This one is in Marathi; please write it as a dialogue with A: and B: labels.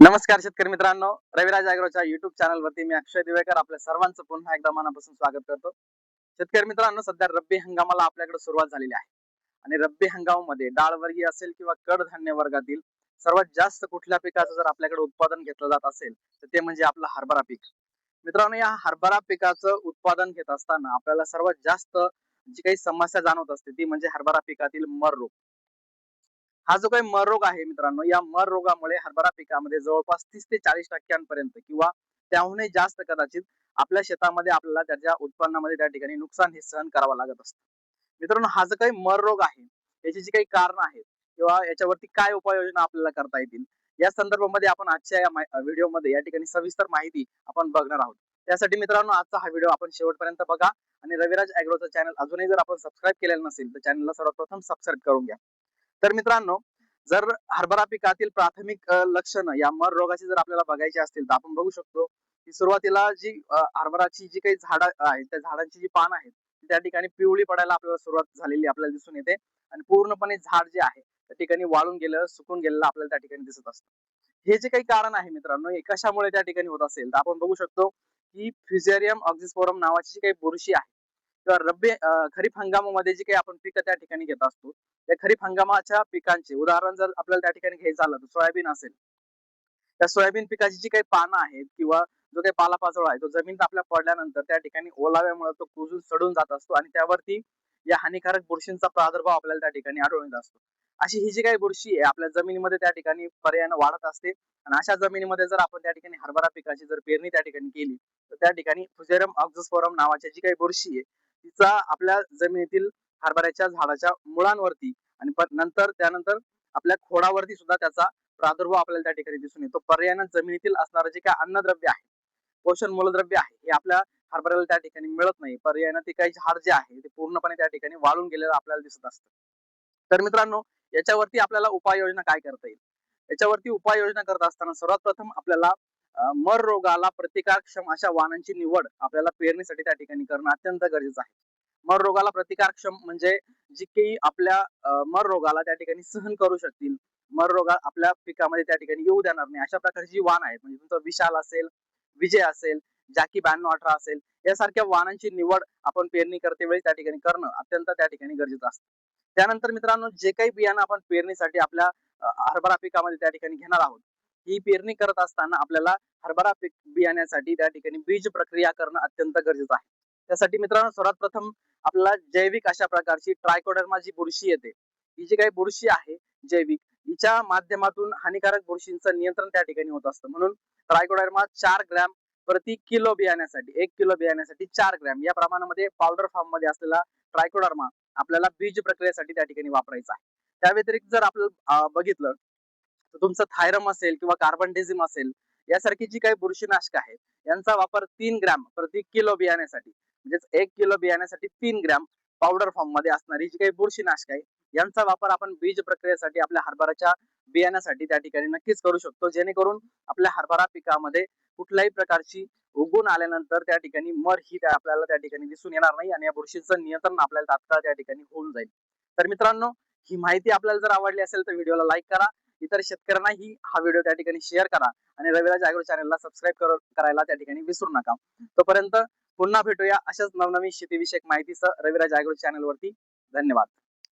A: नमस्कार शेतकरी मित्रांनो. रविराज अॅग्रोच्या युट्यूब चॅनल वरती मी अक्षय दिवेकर. आपल्या सर्वांचं पुन्हा एकदा मनापासून स्वागत करतो. शेतकरी मित्रांनो सध्या रब्बी हंगामाला आपल्याकडे सुरुवात झालेली आहे. आणि रब्बी हंगामामध्ये डाळवर्गीय असेल किंवा कडधान्य वर्गातील सर्वात जास्त कुठल्या पिकाचं जर आपल्याकडे उत्पादन घेतलं जात असेल तर ते म्हणजे आपलं हरभरा पीक. मित्रांनो या हरभरा पिकाचं उत्पादन घेत असताना आपल्याला सर्वात जास्त जी काही समस्या जाणवत असते ती म्हणजे हरभरा पिकातील मर रोग. हा जो काही मर रोग आहे मित्रांनो या मर रोगामुळे हरभरा पिकामध्ये जवळपास तीस ते चाळीस टक्क्यांपर्यंत किंवा त्याहूनही जास्त कदाचित आपल्या शेतामध्ये आपल्याला त्याच्या उत्पन्नामध्ये त्या ठिकाणी नुकसान हे सहन करावं लागत असतं. मित्रांनो हा जो काही मर रोग आहे याची जी काही कारण आहेत किंवा याच्यावरती काय उपाययोजना आपल्याला करता येतील या संदर्भामध्ये आपण आजच्या या व्हिडिओमध्ये या ठिकाणी सविस्तर माहिती आपण बघणार आहोत. त्यासाठी मित्रांनो आजचा हा व्हिडिओ आपण शेवटपर्यंत बघा आणि रविराज अॅग्रोचं चॅनल अजूनही जर आपण सबस्क्राईब केलेलं नसेल तर चॅनलला सर्वप्रथम सबस्क्राईब करून घ्या. तर मित्रांनो जर हरभरा पिकातील प्राथमिक लक्षणं या मर रोगाची जर आपल्याला बघायची असतील तर आपण बघू शकतो की सुरुवातीला जी हरभराची जी काही झाडं आहेत त्या झाडांची जी पान आहेत त्या ठिकाणी पिवळी पडायला आपल्याला सुरुवात झालेली आपल्याला दिसून येते आणि पूर्णपणे झाड जे आहे त्या ठिकाणी वाळून गेलं सुकून गेलेलं आपल्याला त्या ठिकाणी दिसत असतं. हे जे काही कारण आहे मित्रांनो हे कशामुळे त्या ठिकाणी होत असेल? तर आपण बघू शकतो की फ्युजेरियम ऑक्झिस्पोरम नावाची जी काही बुरशी आहे किंवा रब्बी खरीप हंगामामध्ये जी काही आपण पिकं त्या ठिकाणी घेत असतो त्या खरीप हंगामाच्या पिकांचे उदाहरण जर आपल्याला त्या ठिकाणी घ्यायचं झालं तर सोयाबीन असेल. त्या सोयाबीन पिकाची जी काही पानं आहेत किंवा जो काही पालापाचोळा आहे तो जमीन आपल्या पडल्यानंतर त्या ठिकाणी ओलाव्यामुळे तो कुजून सडून जात असतो आणि त्यावरती या हानिकारक बुरशींचा प्रादुर्भाव आपल्याला त्या ठिकाणी आढळून येत असतो. अशी ही जी काही बुरशी आहे आपल्या जमिनीमध्ये त्या ठिकाणी पर्यायानं वाढत असते आणि अशा जमिनीमध्ये जर आपण त्या ठिकाणी हरभरा पिकाची जर पेरणी त्या ठिकाणी केली तर त्या ठिकाणी फुजेरम ऑक्झोस्फोरम नावाची जी काही बुरशी आहे तिचा आपल्या जमिनीतील हरभऱ्याच्या झाडाच्या मुळांवरती आणि नंतर त्यानंतर आपल्या खोडावरती सुद्धा त्याचा प्रादुर्भाव आपल्याला त्या ठिकाणी दिसून येतो. पर्यायानं जमिनीतील असणारं जे काही अन्नद्रव्य आहे पोषण मूलद्रव्य आहे हे आपल्या हरभऱ्याला त्या ठिकाणी मिळत नाही. पर्यायानं ते काही झाड जे आहे ते पूर्णपणे त्या ठिकाणी वाळून गेलेलं आपल्याला दिसत असतं. तर मित्रांनो याच्यावरती आपल्याला उपाययोजना काय करता येईल? याच्यावरती उपाययोजना करत असताना सर्वात प्रथम आपल्याला मर रोगाला प्रतिकारक्षम अशा वाहनांची निवड आपल्याला पेरणीसाठी त्या ठिकाणी करणं अत्यंत गरजेचं आहे. मर रोगाला प्रतिकारक्षम म्हणजे जी काही आपल्या मर रोगाला त्या ठिकाणी सहन करू शकतील मर रोगा आपल्या पिकामध्ये त्या ठिकाणी येऊ देणार नाही अशा प्रकारची जी वाहन आहेत म्हणजे तुमचं विशाल असेल विजय असेल जॅकी ब्याण्णव अठरा असेल यासारख्या वाहनांची निवड आपण पेरणी करते वेळी त्या ठिकाणी करणं अत्यंत त्या ठिकाणी गरजेचं असतं. त्यानंतर मित्रांनो जे काही बियाणं आपण पेरणीसाठी आपल्या हरभरा पिकामध्ये त्या ठिकाणी घेणार आहोत ही पेरणी करत असताना आपल्याला हरभरा पीक बियाण्यासाठी त्या ठिकाणी बीज प्रक्रिया करणं अत्यंत गरजेचं आहे. त्यासाठी मित्रांनो सर्वात प्रथम आपल्याला जैविक अशा प्रकारची ट्रायकोडर्मा जी बुरशी येते ही जी काही बुरशी आहे जैविक हिच्या माध्यमातून हानिकारक बुरशींचं नियंत्रण त्या ठिकाणी होत असतं. म्हणून ट्रायकोडर्मा चार ग्रॅम प्रति किलो बियाण्यासाठी एक किलो बियाण्यासाठी चार ग्रॅम या प्रमाणामध्ये पावडर फॉर्ममध्ये असलेला ट्रायकोडर्मा आपल्याला बीज प्रक्रियेसाठी त्या ठिकाणी वापरायचा आहे. त्या व्यतिरिक्त जर आपलं बघितलं तुमचं थायरम असेल किंवा कार्बन डिझिम असेल यासारखी जी काही बुरशीनाशक आहेत यांचा वापर तीन ग्रॅम प्रति किलो बियाण्यासाठी म्हणजेच एक किलो बियाण्यासाठी तीन ग्रॅम पावडर फॉर्ममध्ये असणारी जी काही बुरशीनाशक आहे यांचा वापर आपण बीज प्रक्रियेसाठी आपल्या हरभऱ्याच्या बियाण्यासाठी त्या ठिकाणी नक्कीच करू शकतो. जेणेकरून आपल्या हरभरा पिकामध्ये कुठल्याही प्रकारची उगवून आल्यानंतर त्या ठिकाणी मर ही आपल्याला त्या ठिकाणी दिसून येणार नाही आणि या बुरशीचं नियंत्रण आपल्याला तात्काळ त्या ठिकाणी होऊन जाईल. तर मित्रांनो ही माहिती आपल्याला जर आवडली असेल तर व्हिडिओला लाईक करा. इतर शेतकऱ्यांनाही हा व्हिडिओ त्या ठिकाणी शेअर करा. आणि रविराज अॅग्रो चॅनलला सबस्क्राईब करायला त्या ठिकाणी विसरू नका. तोपर्यंत पुन्हा भेटूया अशाच नवनवीन शेतीविषयक माहितीसह रविराज अॅग्रो चॅनलवरती धन्यवाद.